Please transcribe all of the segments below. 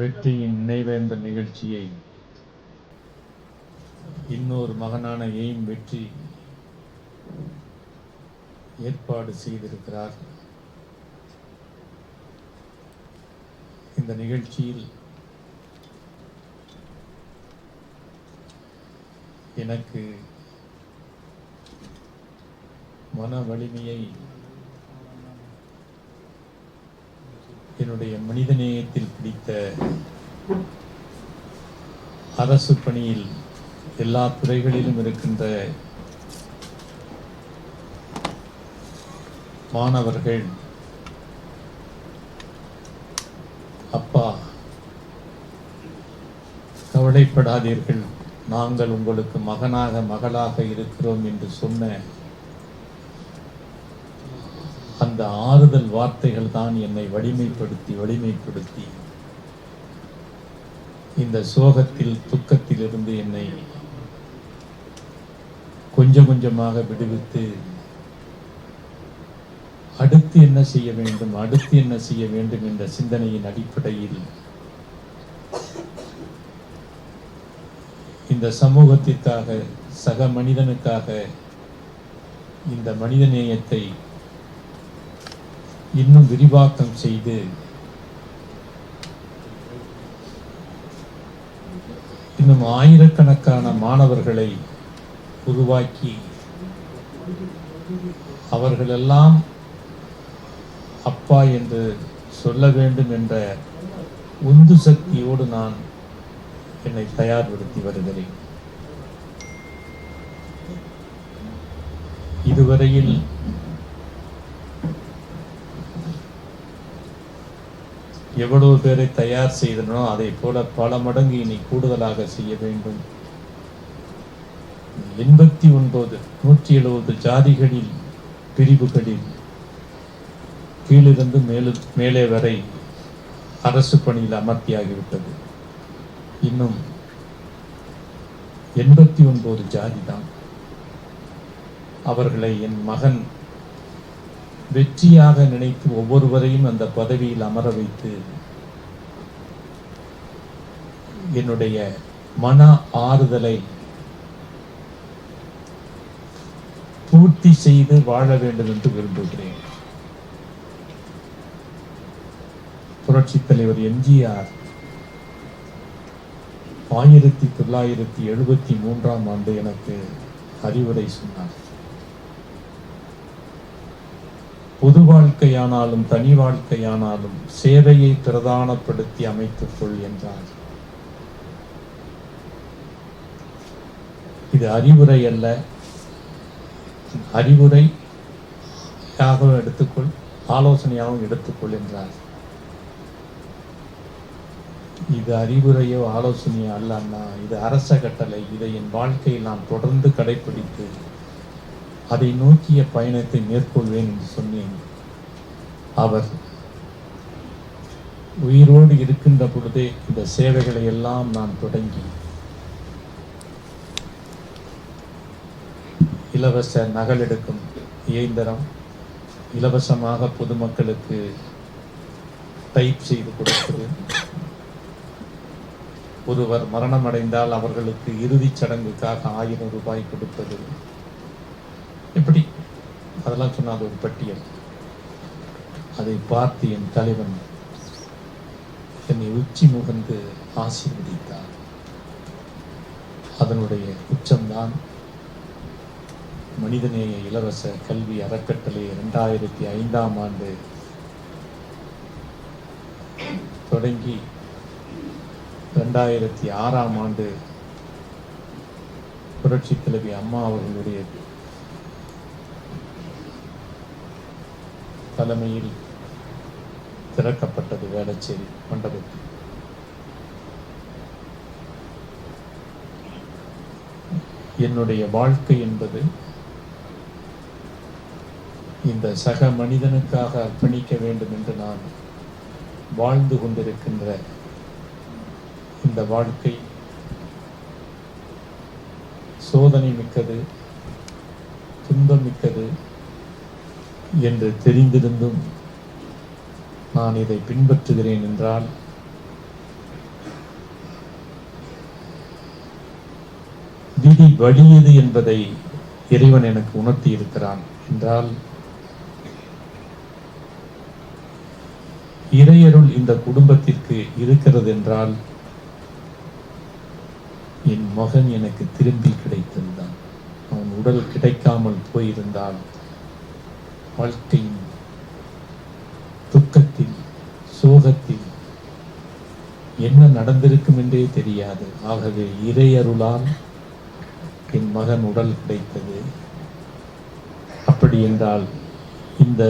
வெற்றியின் நினைவேந்த நிகழ்ச்சியை இன்னொரு மகனான எய்ம் வெற்றி ஏற்பாடு செய்திருக்கிறார். இந்த நிகழ்ச்சியில் எனக்கு மன வலிமையை என்னுடைய மனிதநேயத்தில் பிடித்த அரசு பணியில் எல்லா துறைகளிலும் இருக்கின்ற மாணவர்கள் அப்பா கவலைப்படாதீர்கள். நாங்கள் உங்களுக்கு மகனாக மகளாக இருக்கிறோம் என்று சொன்ன அந்த ஆறுதல் வார்த்தைகள் தான் என்னை வலிமைப்படுத்தி வலிமைப்படுத்தி. இந்த சோகத்தில் துக்கத்திலிருந்து என்னை கொஞ்சம் கொஞ்சமாக விடுவித்து அடுத்து என்ன செய்ய வேண்டும் அடுத்து என்ன செய்ய வேண்டும் என்ற சிந்தனையின் அடிப்படையில் இந்த சமூகத்திற்காக சக மனிதனுக்காக இந்த மனிதநேயத்தை இன்னும் விரிவாக்கம் செய்து. இன்னும் ஆயிரக்கணக்கான மாணவர்களை உருவாக்கி அவர்களெல்லாம் அப்பா என்று சொல்ல வேண்டும் என்ற உந்து சக்தியோடு நான் என்னை தயார்படுத்தி வருகிறேன். இதுவரையில் எவ்வளவு பேரை தயார் செய்தனோ அதை போல பல மடங்கு இனி கூடுதலாக செய்ய வேண்டும். எண்பத்தி ஒன்பது நூற்றி எழுபது ஜாதிகளில் பிரிவுகளில் கீழிருந்து மேலு மேலே வரை அரசு பணியில் அமர்த்தியாகிவிட்டது. இன்னும் எண்பத்தி ஒன்பது ஜாதி தான் அவர்களை என் மகன் வெற்றியாக நினைத்து ஒவ்வொருவரையும் அந்த பதவியில் அமர வைத்து என்னுடைய மன ஆறுதலை பூர்த்தி செய்து வாழ வேண்டும் என்று விரும்புகிறேன். புரட்சித் தலைவர் எம்ஜிஆர் ஆயிரத்தி தொள்ளாயிரத்தி எழுபத்தி மூன்றாம் ஆண்டு எனக்கு அறிவுரை சொன்னார். பொது வாழ்க்கையானாலும் தனி வாழ்க்கையானாலும் சேவையை பிரதானப்படுத்தி அமைத்துக் கொள் என்றார். இது அறிவுரை அல்ல. அறிவுரையாகவும் எடுத்துக்கொள் ஆலோசனையாகவும் எடுத்துக்கொள் என்றார். இது அறிவுரையோ ஆலோசனையோ அல்ல அண்ணா. இது அரச கட்டளை. இதை என் வாழ்க்கையில் நான் தொடர்ந்து கடைபிடித்து அதை நோக்கிய பயணத்தை மேற்கொள்வேன் என்று சொன்னேன். அவர் உயிரோடு இருக்கின்ற பொழுதே இந்த சேவைகளை எல்லாம் நான் தொடங்கி இலவச நகலெடுக்கும் இயந்திரம் இலவசமாக பொதுமக்களுக்கு டைப் செய்து கொடுப்பது ஒருவர் மரணம் அடைந்தால் அவர்களுக்கு இறுதிச் சடங்குக்காக ஆயிரம் ரூபாய் கொடுப்பது. இப்படி அதெல்லாம் சொன்னால் அது ஒரு பட்டியல். அதை பார்த்து என் தலைவன் என்னை உச்சி முகந்து ஆசீர்வதித்தார். அதனுடைய உச்சம்தான் மனிதநேய இலவச கல்வி அறக்கட்டளை இரண்டாயிரத்தி ஐந்தாம் ஆண்டு தொடங்கி ரெண்டாயிரத்தி ஆறாம் ஆண்டு புரட்சி தலைவி அம்மா அவர்களுடைய தலைமையில் திறக்கப்பட்டது வேளச்சேரி மண்டபத்தில். என்னுடைய வாழ்க்கை என்பது இந்த சக மனிதனுக்காக அர்ப்பணிக்க வேண்டும் என்று நான் வாழ்ந்து கொண்டிருக்கின்ற இந்த வாழ்க்கை சோதனை மிக்கது துன்பம் மிக்கது என்று தெரிந்திருந்தும் நான் இதை பின்பற்றுகிறேன் என்றால் விதி வலியது என்பதை இறைவன் எனக்கு உணர்த்தி இருக்கிறான் என்றால் இறையருள் இந்த குடும்பத்திற்கு இருக்கிறது என்றால் என் மகன் எனக்கு திரும்பி கிடைத்திருந்தான். அவன் உடல் கிடைக்காமல் போயிருந்தான் வாழ்க்கையின் துக்கத்தில் சோகத்தில் என்ன நடந்திருக்கும் என்றே தெரியாது. ஆகவே இறையருளால் என் மகன் உடல் கிடைத்தது. அப்படி என்றால் இந்த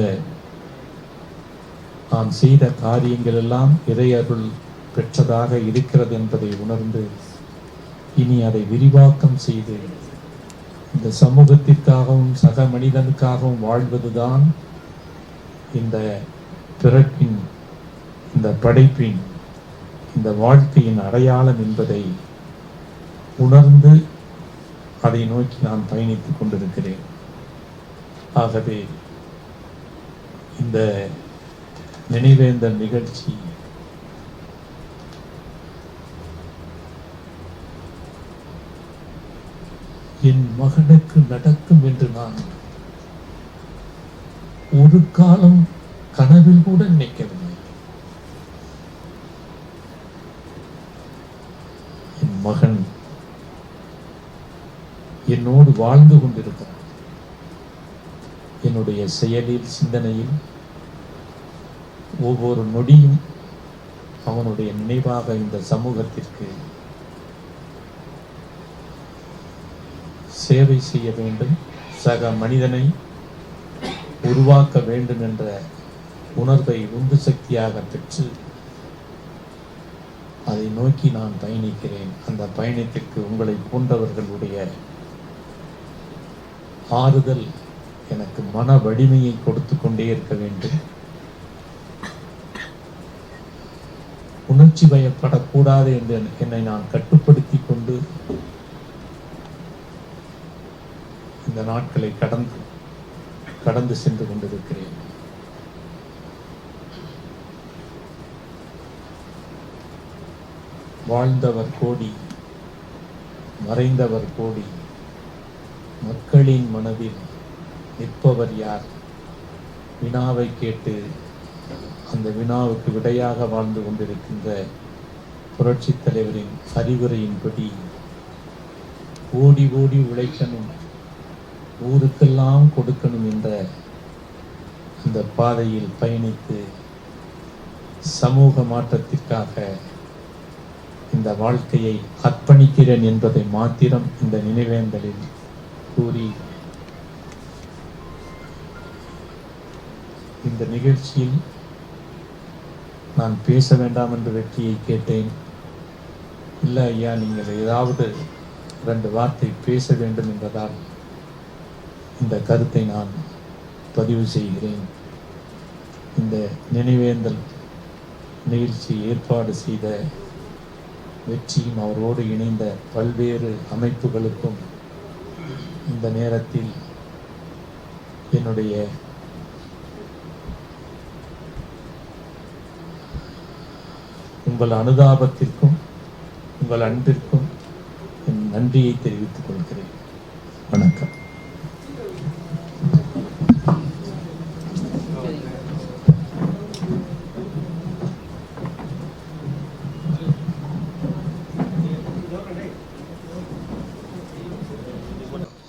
நான் செய்த காரியங்கள் எல்லாம் இறையருள் பெற்றதாக இருக்கிறது என்பதை உணர்ந்து இனி அதை விரிவாக்கம் செய்து இந்த சமூகத்திற்காகவும் சக மனிதனுக்காகவும் வாழ்வதுதான் இந்த பிறப்பின் இந்த படைப்பின் இந்த வாழ்க்கையின் அடையாளம் என்பதை உணர்ந்து அதை நோக்கி நான் பயணித்துக் கொண்டிருக்கிறேன். ஆகவே இந்த நினைவேந்தல் நிகழ்ச்சி என் மகனுக்கு நடக்கும் என்று நான் ஒரு காலம் கனவில் கூட நினைக்கவில்லை. என் மகன் என்னோடு வாழ்ந்து கொண்டிருக்கிறான் என்னுடைய செயலில் சிந்தனையில் ஒவ்வொரு நொடியும் அவனுடைய நினைவாக இந்த சமூகத்திற்கு சேவை செய்ய வேண்டும். சக மனிதனை உருவாக்க வேண்டும் என்ற உணர்வை உந்து சக்தியாக பெற்று அதை நோக்கி நான் பயணிக்கிறேன். அந்த பயணத்திற்கு உங்களை போன்றவர்களுடைய ஆறுதல் எனக்கு மன வலிமையை கொடுத்து கொண்டே இருக்க வேண்டும். உணர்ச்சி பயப்படக்கூடாது என்று என்னை நான் கட்டுப்படுத்தி கொண்டு இந்த நாட்களை கடந்து கடந்து சென்று கொண்டிருக்கிறேன். வாழ்ந்தவர் கோடி மறைந்தவர் கோடி மக்களின் மனதில் நிற்பவர் யார்? வினாவை கேட்டு அந்த வினாவுக்கு விடையாக வாழ்ந்து கொண்டிருக்கின்ற புரட்சித் தலைவரின் அறிவுரையின்படி ஓடி ஓடி உழைக்கணும். ஊருக்கெல்லாம் கொடுக்கணும் என்ற அந்த பாதையில் பயணித்து சமூக மாற்றத்திற்காக இந்த வாழ்க்கையை அர்ப்பணிக்கிறேன் என்பதை மாத்திரம் இந்த நினைவேந்தலில் கூறி இந்த நிகழ்ச்சியில் நான் பேச வேண்டாம் என்று வெற்றியை கேட்டேன். இல்லை ஐயா நீங்கள் ஏதாவது ரெண்டு வார்த்தை பேச வேண்டும் என்பதால் இந்த கருத்தை நான் பதிவு செய்கிறேன். இந்த நினைவேந்தல் நிகழ்ச்சி ஏற்பாடு செய்த வெற்றியும் அவரோடு இணைந்த பல்வேறு அமைப்புகளுக்கும் இந்த நேரத்தில் என்னுடைய உங்கள் அனுதாபத்திற்கும் உங்கள் அன்பிற்கும் என் நன்றியை தெரிவித்து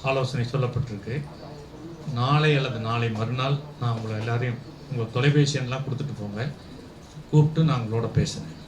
ஆலோசனை சொல்லப்பட்டிருக்கு. நாளை அல்லது நாளை மறுநாள் நான் உங்களை எல்லாரையும் உங்கள் தொலைபேசி எண்ணெலாம் கொடுத்துட்டு போங்க. கூப்பிட்டு நான் உங்களோட பேசுகிறேன்